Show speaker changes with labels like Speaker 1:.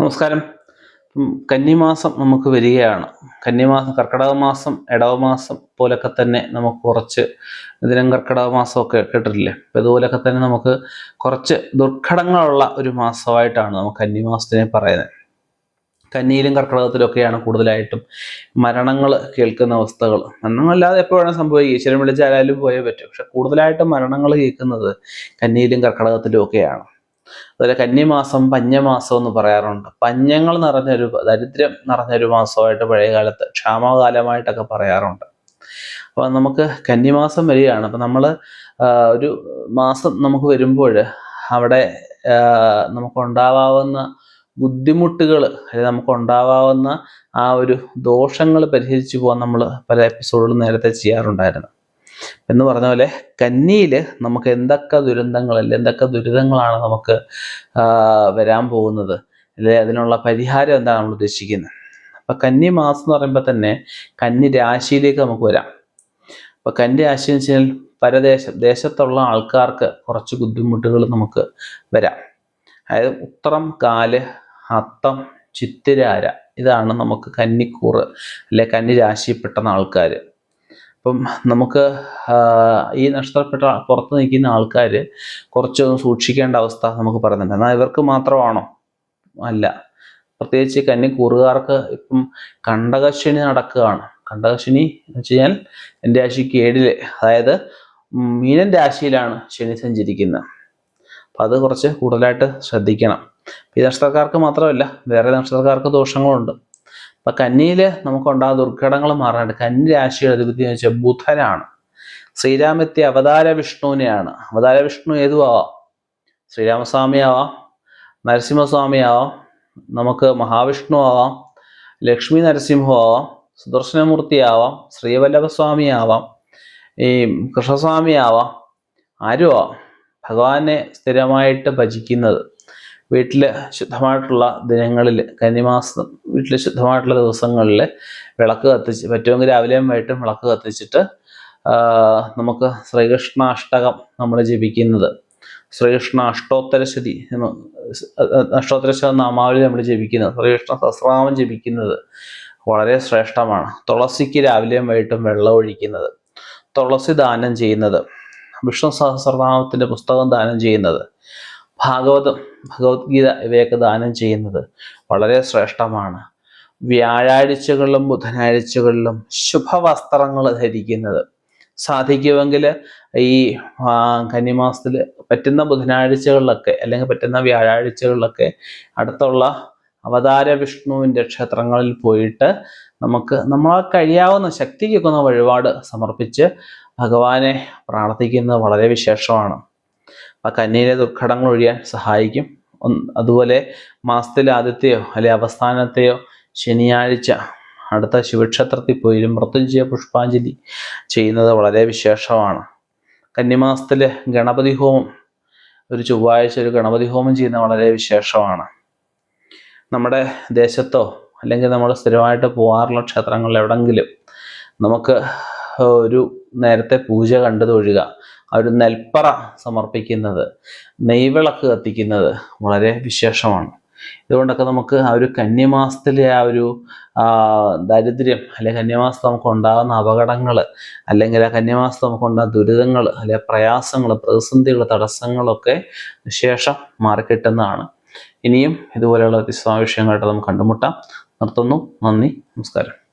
Speaker 1: നമസ്കാരം. കന്നിമാസം നമുക്ക് വരികയാണ്. കന്നിമാസം കർക്കിടക മാസം ഇടവ മാസം പോലൊക്കെ തന്നെ നമുക്ക് കുറച്ച് ദിനം കർക്കിടക മാസമൊക്കെ കേട്ടിട്ടില്ലേ? അപ്പം ഇതുപോലൊക്കെ തന്നെ നമുക്ക് കുറച്ച് ദുർഘടങ്ങളുള്ള ഒരു മാസമായിട്ടാണ് നമുക്ക് കന്നിമാസത്തിനെ പറയുന്നത്. കന്നിയിലും കർക്കിടകത്തിലൊക്കെയാണ് കൂടുതലായിട്ടും മരണങ്ങൾ കേൾക്കുന്ന അവസ്ഥകൾ. മരണമല്ലാതെ എപ്പോഴാണ് സംഭവിക്കുക ഈശ്വരൻ വിളിച്ചാലും പോയേ പറ്റും. പക്ഷെ കൂടുതലായിട്ടും മരണങ്ങൾ കേൾക്കുന്നത് കന്നിയിലും കർക്കിടകത്തിലും ഒക്കെയാണ്. അതുപോലെ കന്നിമാസം പഞ്ഞമാസം എന്ന് പറയാറുണ്ട്. പഞ്ഞങ്ങൾ നിറഞ്ഞൊരു ദരിദ്രം നിറഞ്ഞൊരു മാസമായിട്ട് പഴയ കാലത്ത് ക്ഷാമകാലമായിട്ടൊക്കെ പറയാറുണ്ട്. അപ്പോൾ നമുക്ക് കന്നിമാസം വരികയാണ്. അപ്പം നമ്മൾ ഒരു മാസം നമുക്ക് വരുമ്പോൾ അവിടെ നമുക്ക് നമുക്കുണ്ടാവാവുന്ന ബുദ്ധിമുട്ടുകൾ അല്ലെങ്കിൽ നമുക്കുണ്ടാവാവുന്ന ആ ഒരു ദോഷങ്ങൾ പരിഹരിച്ചു പോകാൻ നമ്മൾ പല എപ്പിസോഡുകളും നേരത്തെ ചെയ്യാറുണ്ടായിരുന്നു. എന്ന് പറഞ്ഞ പോലെ കന്നിയിൽ നമുക്ക് എന്തൊക്കെ ദുരന്തങ്ങൾ അല്ലെ എന്തൊക്കെ ദുരിതങ്ങളാണ് നമുക്ക് വരാൻ പോകുന്നത്? അല്ലെ? അതിനുള്ള പരിഹാരം എന്താണ് നമ്മൾ ഉദ്ദേശിക്കുന്നത്? അപ്പം കന്നി മാസം എന്ന് പറയുമ്പോൾ തന്നെ കന്നി രാശിയിലേക്ക് നമുക്ക് വരാം. അപ്പം കന്നി രാശി എന്ന് വെച്ചാൽ പരദേശം ദേശത്തുള്ള ആൾക്കാർക്ക് കുറച്ച് ബുദ്ധിമുട്ടുകൾ നമുക്ക് വരാം. അതായത് ഉത്രം കാൽ അത്തം ചിത്തിരാര ഇതാണ് നമുക്ക് കന്നിക്കൂറ് അല്ലെ കന്നി രാശിയിൽപ്പെട്ട ആൾക്കാർ അപ്പം നമുക്ക് ഈ നഷ്ടപ്പെട്ട പുറത്ത് നിൽക്കുന്ന ആൾക്കാർ കുറച്ചൊന്നും സൂക്ഷിക്കേണ്ട അവസ്ഥ നമുക്ക് പറയുന്നുണ്ട്. എന്നാൽ ഇവർക്ക് മാത്രമാണോ? അല്ല. പ്രത്യേകിച്ച് കന്നി കൂറുകാർക്ക് ഇപ്പം കണ്ടകശനി നടക്കുകയാണ്. കണ്ടകശനി എന്ന് വെച്ച് കഴിഞ്ഞാൽ എന്റെ രാശിക്ക് ഏഴിൽ അതായത് മീനൻ രാശിയിലാണ് ശനി സഞ്ചരിക്കുന്നത്. അപ്പം അത് കുറച്ച് കൂടുതലായിട്ട് ശ്രദ്ധിക്കണം. ഈ നക്ഷത്രക്കാർക്ക് മാത്രമല്ല വേറെ നക്ഷത്രക്കാർക്ക് ദോഷങ്ങളുണ്ട്. അപ്പം കന്നിയിൽ നമുക്കുണ്ടാകുന്ന ദുർഘടങ്ങൾ മാറാനായിട്ട് കന്നി രാശിയുടെ അധിപതി എന്ന് വെച്ചാൽ ബുധനാണ്. ശ്രീരാമത്തെ അവതാര വിഷ്ണുവിനെയാണ്. അവതാര വിഷ്ണു ഏതുവാവാം? ശ്രീരാമസ്വാമി ആവാം നരസിംഹസ്വാമി ആവാം നമുക്ക് മഹാവിഷ്ണു ആവാം ലക്ഷ്മി നരസിംഹം ആവാം സുദർശനമൂർത്തി ആവാം ശ്രീവല്ലഭസ്വാമി ആവാം ഈ കൃഷ്ണസ്വാമി ആവാം. ആരും ഭഗവാനെ സ്ഥിരമായിട്ട് ഭജിക്കുന്നത്. വീട്ടിൽ ശുദ്ധമായിട്ടുള്ള ദിനങ്ങളിൽ കന്നിമാസം വീട്ടിൽ ശുദ്ധമായിട്ടുള്ള ദിവസങ്ങളിൽ വിളക്ക് കത്തിച്ച് പറ്റുമെങ്കിൽ രാവിലെയും വൈകിട്ടും വിളക്ക് കത്തിച്ചിട്ട് നമുക്ക് ശ്രീകൃഷ്ണാഷ്ടകം നമ്മൾ ജപിക്കുന്നത്. ശ്രീകൃഷ്ണ അഷ്ടോത്തരശതി അഷ്ടോത്തരശതി നാമാവലി നമ്മൾ ജപിക്കുന്നത്. ശ്രീകൃഷ്ണ സഹസ്രനാമം ജപിക്കുന്നത് വളരെ ശ്രേഷ്ഠമാണ്. തുളസിക്ക് രാവിലെയും വൈകിട്ടും വെള്ളം ഒഴിക്കുന്നത്. തുളസി ദാനം ചെയ്യുന്നത്. വിഷ്ണു സഹസ്രനാമത്തിന്റെ പുസ്തകം ദാനം ചെയ്യുന്നത്. ഭാഗവതം ഭഗവത്ഗീത ഇവയൊക്കെ ദാനം ചെയ്യുന്നത് വളരെ ശ്രേഷ്ഠമാണ്. വ്യാഴാഴ്ചകളിലും ബുധനാഴ്ചകളിലും ശുഭവസ്ത്രങ്ങൾ ധരിക്കുന്നത്. സാധിക്കുമെങ്കിൽ ഈ കന്നിമാസത്തിൽ പറ്റുന്ന ബുധനാഴ്ചകളിലൊക്കെ അല്ലെങ്കിൽ പറ്റുന്ന വ്യാഴാഴ്ചകളിലൊക്കെ അടുത്തുള്ള അവതാര വിഷ്ണുവിന്റെ ക്ഷേത്രങ്ങളിൽ പോയിട്ട് നമുക്ക് നമ്മളാൽ കഴിയാവുന്ന ശക്തിക്കൊക്കുന്ന വഴിപാട് സമർപ്പിച്ച് ഭഗവാനെ പ്രാർത്ഥിക്കുന്നത് വളരെ വിശേഷമാണ്. ആ കന്യയിലെ ദുർഘടങ്ങൾ ഒഴിയാൻ സഹായിക്കും. അതുപോലെ മാസത്തിലെ ആദ്യത്തെയോ അല്ലെ അവസാനത്തെയോ ശനിയാഴ്ച അടുത്ത ശിവക്ഷേത്രത്തിൽ പോയി മൃത്യുഞ്ജയ പുഷ്പാഞ്ജലി ചെയ്യുന്നത് വളരെ വിശേഷമാണ്. കന്നിമാസത്തിൽ ഗണപതി ഹോമം ഒരു ചൊവ്വാഴ്ച ഒരു ഗണപതി ഹോമം ചെയ്യുന്നത് വളരെ വിശേഷമാണ്. നമ്മുടെ ദേശത്തോ അല്ലെങ്കിൽ നമ്മൾ സ്ഥിരമായിട്ട് പോകാറുള്ള ക്ഷേത്രങ്ങളിൽ എവിടെങ്കിലും നമുക്ക് ഒരു നേരത്തെ പൂജ കണ്ടതൊഴുക ആ ഒരു നെൽപ്പറ സമർപ്പിക്കുന്നത് നെയ്വിളക്ക് കത്തിക്കുന്നത് വളരെ വിശേഷമാണ്. ഇതുകൊണ്ടൊക്കെ നമുക്ക് ആ ഒരു കന്യമാസത്തിലെ ആ ഒരു ദാരിദ്ര്യം അല്ലെങ്കിൽ കന്യമാസത്തിൽ നമുക്ക് ഉണ്ടാകുന്ന അപകടങ്ങൾ അല്ലെങ്കിൽ ആ കന്യമാസത്തിൽ നമുക്ക് ഉണ്ടാകുന്ന ദുരിതങ്ങൾ അല്ലെങ്കിൽ പ്രയാസങ്ങൾ പ്രതിസന്ധികൾ തടസ്സങ്ങളൊക്കെ ശേഷം മാറിക്കിട്ടുന്നതാണ്. ഇനിയും ഇതുപോലെയുള്ള വിശ്വാസ വിഷയങ്ങളായിട്ട് നമുക്ക് കണ്ടുമുട്ടാം. നിർത്തുന്നു. നന്ദി. നമസ്കാരം.